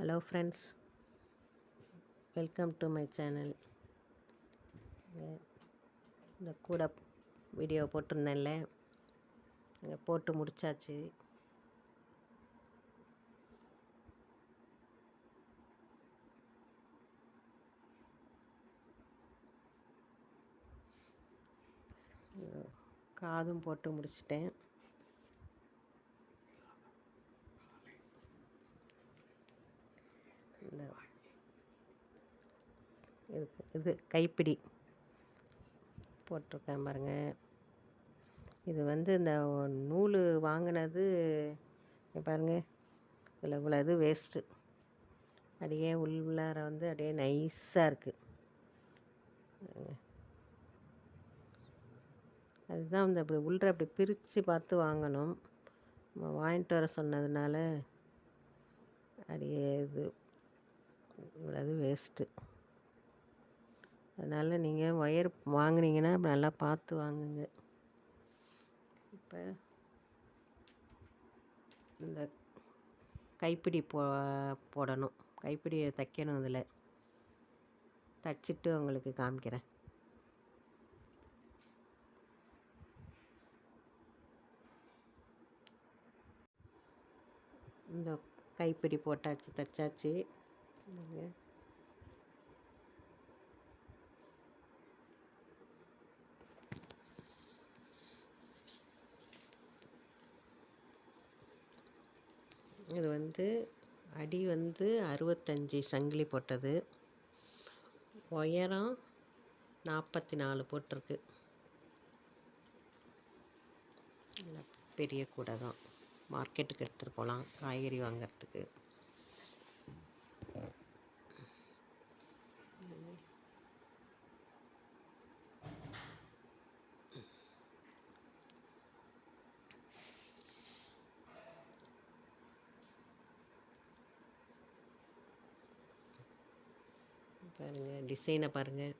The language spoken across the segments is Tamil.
Hello friends welcome to my channel இந்த கூட வீடியோ போட்டிருந்தேன்ல. இங்கே போட்டு முடிச்சாச்சு. காதும் போட்டு முடிச்சிட்டேன் இந்த இது இது கைப்பிடி போட்டிருக்கேன் பாருங்கள் இது வந்து இந்த நூல் வாங்கினது பாருங்கள் இதில் இவ்வளோ இது வேஸ்ட்டு அப்படியே உள்ளார வந்து அப்படியே நைஸாக இருக்குது அதுதான் வந்து அப்படி உள்ளே அப்படி பிரித்து பார்த்து வாங்கணும். நம்ம வாங்கிட்டு வர சொன்னதுனால அப்படியே இது இவ்வளவு வேஸ்ட்டு அதனால் நீங்கள் ஒயர் வாங்கினீங்கன்னா நல்லா பார்த்து வாங்குங்க. இப்போ இந்த கைப்பிடி போ போடணும். கைப்பிடியை தைக்கணும் இதில் தைச்சிட்டு உங்களுக்கு காமிக்கிறேன். இந்த கைப்பிடி போட்டாச்சு தைச்சாச்சு. இது வந்து அடி வந்து அறுபத்தஞ்சி சங்கிலி போட்டது. உயரம் நாற்பத்தி நாலு போட்டிருக்கு. பெரிய கூடை தான். மார்க்கெட்டுக்கு எடுத்துகிட்டு போகலாம் காய்கறி வாங்கிறதுக்கு. பாருங்கள் டிசைனை பாருங்கள்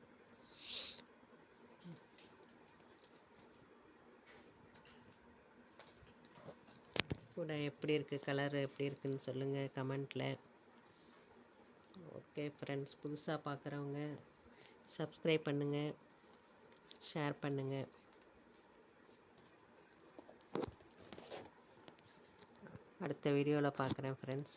கூட எப்படி இருக்குது கலர் எப்படி இருக்குதுன்னு சொல்லுங்கள் கமெண்ட்டில் ஓகே ஃப்ரெண்ட்ஸ் புதுசாக பார்க்குறவங்க சப்ஸ்கிரைப் பண்ணுங்கள் ஷேர் பண்ணுங்கள் அடுத்த வீடியோவில் பார்க்குறேன் ஃப்ரெண்ட்ஸ்